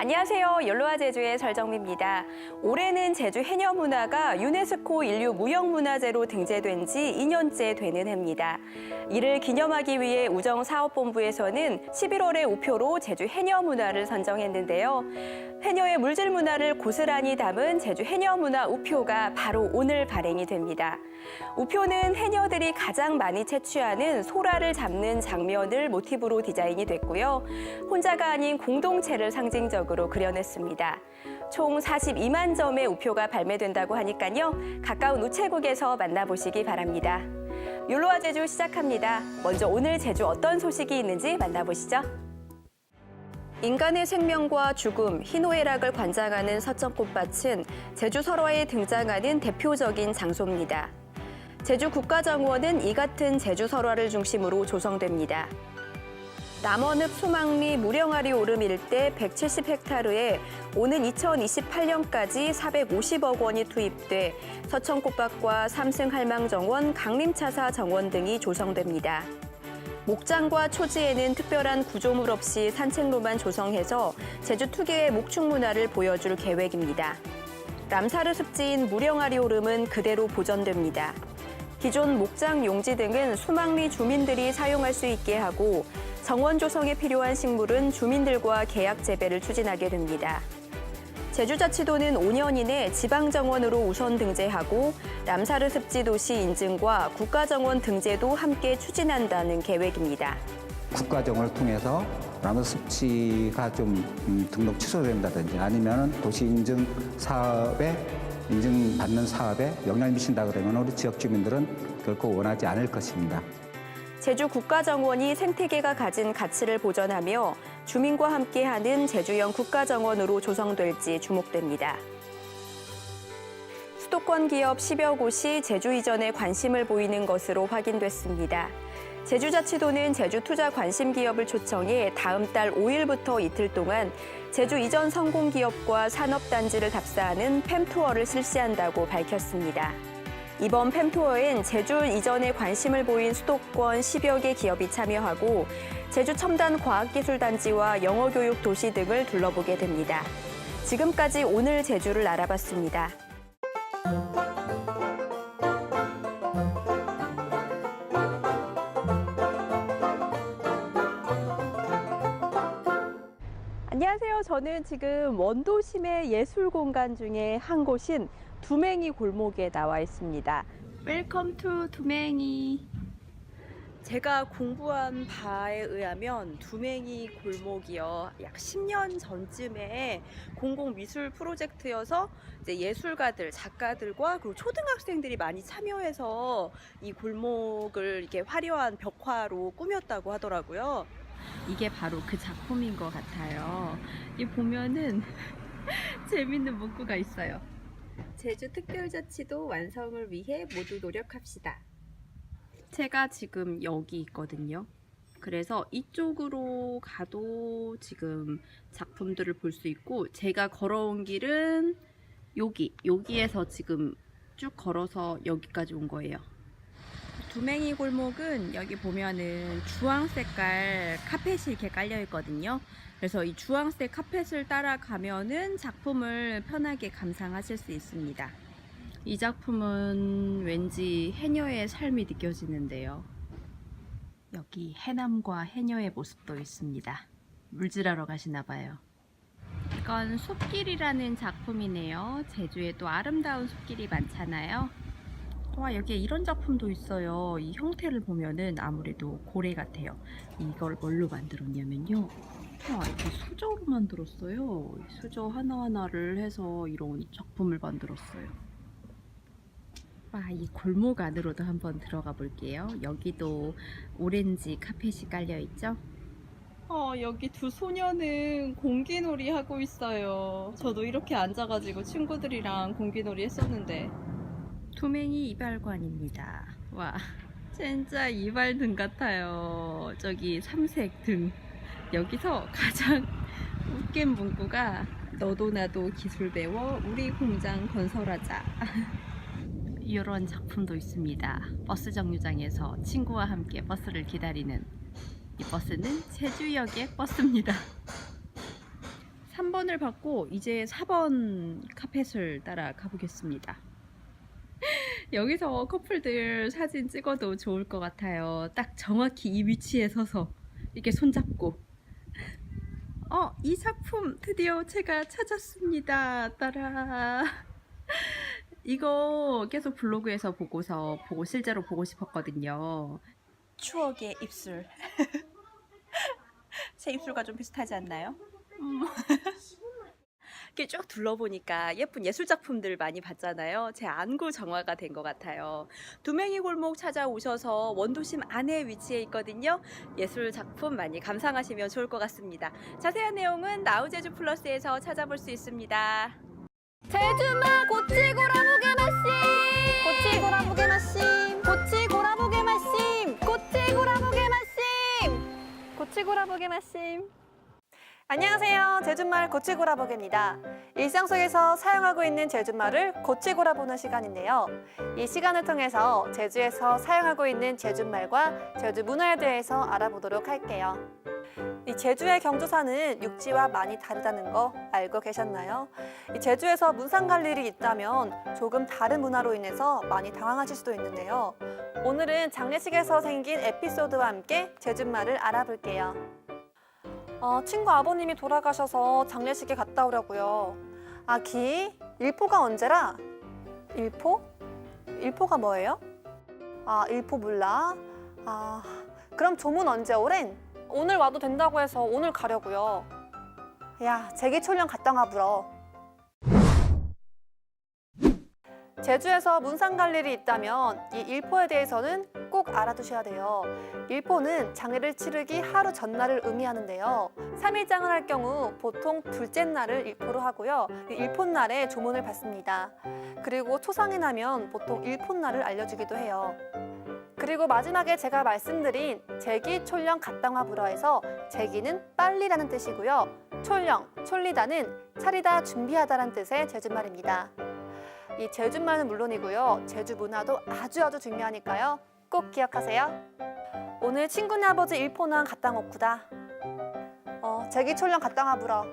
안녕하세요. 욜로와 제주의 설정미입니다. 올해는 제주 해녀 문화가 유네스코 인류 무형문화재로 등재된 지 2년째 되는 해입니다. 이를 기념하기 위해 우정사업본부에서는 11월의 우표로 제주 해녀 문화를 선정했는데요. 해녀의 물질 문화를 고스란히 담은 제주 해녀 문화 우표가 바로 오늘 발행이 됩니다. 우표는 해녀들이 가장 많이 채취하는 소라를 잡는 장면을 모티브로 디자인이 됐고요. 혼자가 아닌 공동체를 상징적으로 그려냈습니다. 총 42만 점의 우표가 발매된다고 하니까요. 가까운 우체국에서 만나보시기 바랍니다. 율로와 제주 시작합니다. 먼저 오늘 제주 어떤 소식이 있는지 만나보시죠. 인간의 생명과 죽음, 희노애락을 관장하는 서천꽃밭은 제주 설화에 등장하는 대표적인 장소입니다. 제주 국가정원은 이 같은 제주 설화를 중심으로 조성됩니다. 남원읍 소망리 무령아리 오름 일대 170헥타르에 오는 2028년까지 450억 원이 투입돼 서천꽃밭과 삼승 할망정원, 강림차사 정원 등이 조성됩니다. 목장과 초지에는 특별한 구조물 없이 산책로만 조성해서 제주 특유의 목축 문화를 보여줄 계획입니다. 람사르 습지인 무령아리 오름은 그대로 보존됩니다. 기존 목장 용지 등은 수망리 주민들이 사용할 수 있게 하고 정원 조성에 필요한 식물은 주민들과 계약 재배를 추진하게 됩니다. 제주자치도는 5년 이내 지방정원으로 우선 등재하고 람사르 습지 도시 인증과 국가정원 등재도 함께 추진한다는 계획입니다. 국가정원을 통해서 라면 습지가 좀 음, 등록 취소된다든지 아니면 도시 인증 사업에 인증받는 사업에 영향을 미친다 그러면 우리 지역 주민들은 결코 원하지 않을 것입니다. 제주 국가정원이 생태계가 가진 가치를 보존하며 주민과 함께하는 제주형 국가정원으로 조성될지 주목됩니다. 수도권 기업 10여 곳이 제주 이전에 관심을 보이는 것으로 확인됐습니다. 제주자치도는 제주 투자 관심 기업을 초청해 다음 달 5일부터 이틀 동안 제주 이전 성공 기업과 산업단지를 답사하는 팸 투어를 실시한다고 밝혔습니다. 이번 팸 투어엔 제주 이전에 관심을 보인 수도권 10여 개 기업이 참여하고 제주 첨단 과학기술단지와 영어교육 도시 등을 둘러보게 됩니다. 지금까지 오늘 제주를 알아봤습니다. 안녕하세요. 저는 지금 원도심의 예술 공간 중에 한 곳인 두맹이 골목에 나와 있습니다. 웰컴 투 두맹이. 제가 공부한 바에 의하면 두맹이 골목이요. 약 10년 전쯤에 공공미술 프로젝트여서 이제 예술가들, 작가들과 그리고 초등학생들이 많이 참여해서 이 골목을 이렇게 화려한 벽화로 꾸몄다고 하더라고요. 이게 바로 그 작품인 것 같아요. 이 보면은 재밌는 문구가 있어요. 제주 특별자치도 완성을 위해 모두 노력합시다. 제가 지금 여기 있거든요. 그래서 이쪽으로 가도 지금 작품들을 볼 수 있고 제가 걸어온 길은 여기, 여기에서 지금 쭉 걸어서 여기까지 온 거예요. 두맹이 골목은 여기 보면은 주황 색깔 카펫이 이렇게 깔려 있거든요. 그래서 이 주황색 카펫을 따라가면은 작품을 편하게 감상하실 수 있습니다. 이 작품은 왠지 해녀의 삶이 느껴지는데요. 여기 해남과 해녀의 모습도 있습니다. 물질하러 가시나 봐요. 이건 숲길이라는 작품이네요. 제주에 또 아름다운 숲길이 많잖아요. 와 여기에 이런 작품도 있어요. 이 형태를 보면은 아무래도 고래 같아요. 이걸 뭘로 만들었냐면요. 와 이렇게 수저로 만들었어요. 수저 하나하나를 해서 이런 작품을 만들었어요. 와이 골목 안으로도 한번 들어가 볼게요. 여기도 오렌지 카펫이 깔려 있죠? 어, 여기 두 소녀는 공기놀이 하고 있어요. 저도 이렇게 앉아가지고 친구들이랑 공기놀이 했었는데. 투맹이 이발관입니다. 와, 진짜 이발 등 같아요. 저기 삼색 등. 여기서 가장 웃긴 문구가 너도 나도 기술 배워 우리 공장 건설하자. 이런 작품도 있습니다. 버스 정류장에서 친구와 함께 버스를 기다리는 이 버스는 제주역의 버스입니다. 3번을 받고 이제 4번 카펫을 따라 가보겠습니다. 여기서 커플들 사진 찍어도 좋을 것 같아요. 딱 정확히 이 위치에 서서 이렇게 손잡고. 어, 이 작품 드디어 제가 찾았습니다. 따라. 이거 계속 블로그에서 보고서 보고 실제로 보고 싶었거든요. 추억의 입술. 제 입술과 좀 비슷하지 않나요? 음. 이렇게 쭉 둘러보니까 예쁜 예술 작품들 많이 봤잖아요. 제 안구 정화가 된 것 같아요. 두명이 골목 찾아오셔서 원도심 안에 위치해 있거든요. 예술 작품 많이 감상하시면 좋을 것 같습니다. 자세한 내용은 나우제주 플러스에서 찾아볼 수 있습니다. 제주마 고치고라보게 마심 고치고라보게 마심 고치고라보게 마심 고치고라보게 마심 고치고라보게 마심 안녕하세요 제주말 고치고라보게입니다 일상 속에서 사용하고 있는 제주말을 고치고라보는 시간인데요 이 시간을 통해서 제주에서 사용하고 있는 제주말과 제주 문화에 대해서 알아보도록 할게요 이 제주의 경조사는 육지와 많이 다르다는 거 알고 계셨나요? 이 제주에서 문상 갈 일이 있다면 조금 다른 문화로 인해서 많이 당황하실 수도 있는데요. 오늘은 장례식에서 생긴 에피소드와 함께 제주말을 알아볼게요. 어, 친구 아버님이 돌아가셔서 장례식에 갔다 오려고요. 아, 기? 일포가 언제라? 일포? 일포가 뭐예요? 아, 일포 몰라? 아, 그럼 조문 언제 오랜? 오늘 와도 된다고 해서 오늘 가려고요. 야, 제기촌령 갔다 와 불어. 제주에서 문상 갈 일이 있다면 이 일포에 대해서는 꼭 알아두셔야 돼요. 일포는 장례를 치르기 하루 전날을 의미하는데요. 3일장을 할 경우 보통 둘째 날을 일포로 하고요. 이 일포날에 조문을 받습니다. 그리고 초상이 나면 보통 일포날을 알려주기도 해요. 그리고 마지막에 제가 말씀드린 제기, 촐령, 갓당화 불어에서 제기는 빨리라는 뜻이고요. 촐령, 촐리다는 차리다, 준비하다라는 뜻의 제주말입니다. 이 제주말은 물론이고요. 제주 문화도 아주 아주 중요하니까요. 꼭 기억하세요. 오늘 친구네 아버지 일포난 갓당옥구다. 어, 제기, 촐령, 갓당화 불어.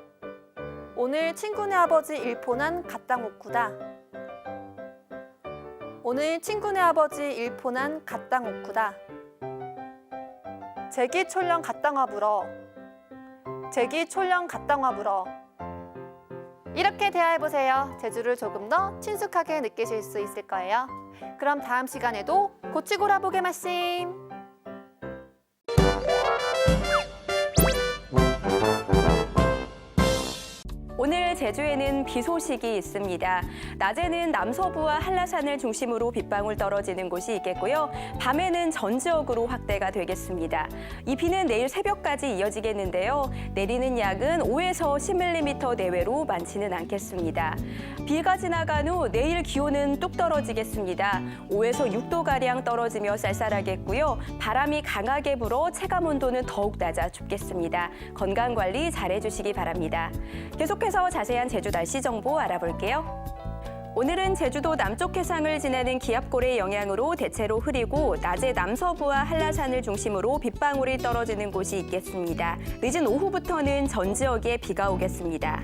오늘 친구네 아버지 일포난 갓당옥구다. 오늘 친구네 아버지 일포난 갓당 옥구다. 제기 촐령 갓당화 불어. 제기 촐령 갓당화 불어. 이렇게 대화해보세요. 제주를 조금 더 친숙하게 느끼실 수 있을 거예요. 그럼 다음 시간에도 고치고라보게 마심. 오늘 제주에는 비 소식이 있습니다. 낮에는 남서부와 한라산을 중심으로 빗방울 떨어지는 곳이 있겠고요. 밤에는 전 지역으로 확대가 되겠습니다. 이 비는 내일 새벽까지 이어지겠는데요. 내리는 양은 5에서 10mm 내외로 많지는 않겠습니다. 비가 지나간 후 내일 기온은 뚝 떨어지겠습니다. 5에서 6도가량 떨어지며 쌀쌀하겠고요. 바람이 강하게 불어 체감 온도는 더욱 낮아 춥겠습니다. 건강 관리 잘해주시기 바랍니다. 계속해 서 자세한 제주 날씨 정보 알아볼게요. 오늘은 제주도 남쪽 해상을 지나는 기압골의 영향으로 대체로 흐리고 낮에 남서부와 한라산을 중심으로 빗방울이 떨어지는 곳이 있겠습니다. 늦은 오후부터는 전 지역에 비가 오겠습니다.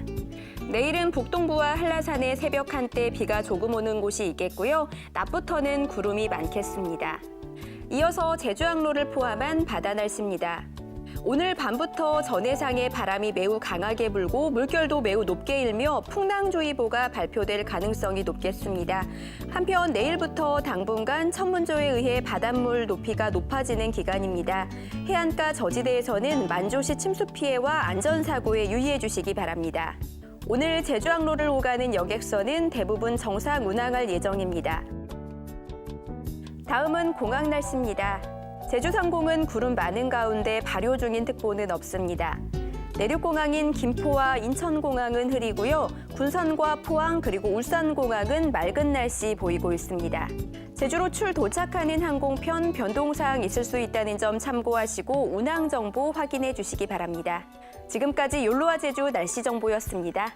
내일은 북동부와 한라산에 새벽 한때 비가 조금 오는 곳이 있겠고요. 낮부터는 구름이 많겠습니다. 이어서 제주항로를 포함한 바다 날씨입니다. 오늘 밤부터 전해상에 바람이 매우 강하게 불고 물결도 매우 높게 일며 풍랑주의보가 발표될 가능성이 높겠습니다. 한편 내일부터 당분간 천문조에 의해 바닷물 높이가 높아지는 기간입니다. 해안가 저지대에서는 만조시 침수 피해와 안전사고에 유의해 주시기 바랍니다. 오늘 제주항로를 오가는 여객선은 대부분 정상 운항할 예정입니다. 다음은 공항 날씨입니다. 제주 상공은 구름 많은 가운데 발효 중인 특보는 없습니다. 내륙공항인 김포와 인천공항은 흐리고요. 군산과 포항 그리고 울산공항은 맑은 날씨 보이고 있습니다. 제주로 출 도착하는 항공편 변동사항 있을 수 있다는 점 참고하시고 운항 정보 확인해 주시기 바랍니다. 지금까지 욜로와 제주 날씨 정보였습니다.